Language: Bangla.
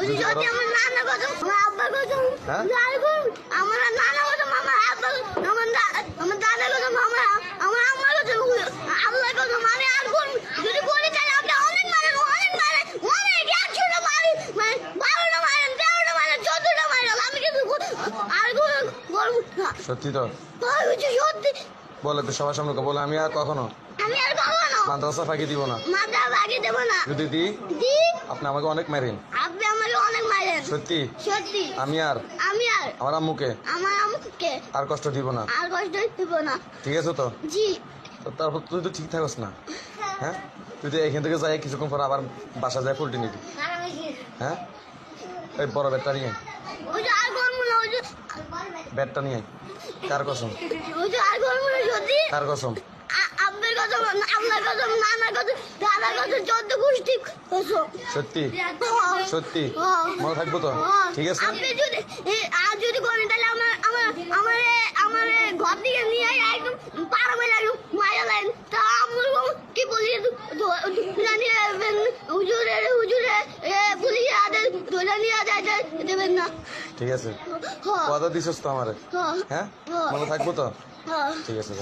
যদি যদি যদি করো? আমার নানা কথা আমার আব্বা কথা হ্যাঁ? যাই করুন, আমার নানা কথা আমার আব্বা আমার আমার দাদা কথা আমার আমার আম্মার কথা আল্লাহ কথা আর করুন যদি বলি তাহলে আপনি অনেক মারেন অনেক মারেন অনেক একশোটা মারেন মানে বারোটা মারেন তেরোটা মারেন চোদ্দটা মারেন আমি কিন্তু আর কোনো সত্যি তো? সত্যি। বলে তো সবার সামনে বলে আমি আর কখনো আমি আর কখনো মাদ্রাসা ফাঁকি দিব না। মাথা বাগি দেবো না। যদি দিই দি আপনি আমাকে অনেক মেরেন আপনি আমাকে অনেক মারেন সত্যি? সত্যি। আমি আর? আমি আর? আমার আম্মুকে? আমার আমাকে আর কষ্ট দিব না। আর কষ্ট দিব না। ঠিক আছে তো? জি। তো তারপর তুই তো ঠিক থাকস না। হ্যাঁ? তুই তো এখান থেকে যাই কিছুক্ষণ পর আবার বাসা যায় পোল্ট্রি নিবি। হ্যাঁ? এই বড় ব্যাটটা নিয়ে আয়। যে আর করব না ওই যে ব্যাটটা নিয়ে। কার কসম? কার কসম। সত্যি। সত্যি হ্যাঁ। মনে থাকব তো? হ্যাঁ। ঠিক আছে? আপনি যদি এ, আর যদি করেন তাহলে আমার আমার আমার আমার ঘর থেকে নিয়ে আয় একদম পাড়া মেলে একদম মারা লাইন তা আমার কি বলি ধরে নিয়ে যাবেন হুজুরে হুজুরে এ পুলিশ আদের ধরে নিয়ে যায় যায় দেবেন না। ঠিক আছে। হ্যাঁ কথা দিছস তো আমারে? হ্যাঁ হ্যাঁ হ্যাঁ? মনে থাকব তো? হ্যাঁ ঠিক আছে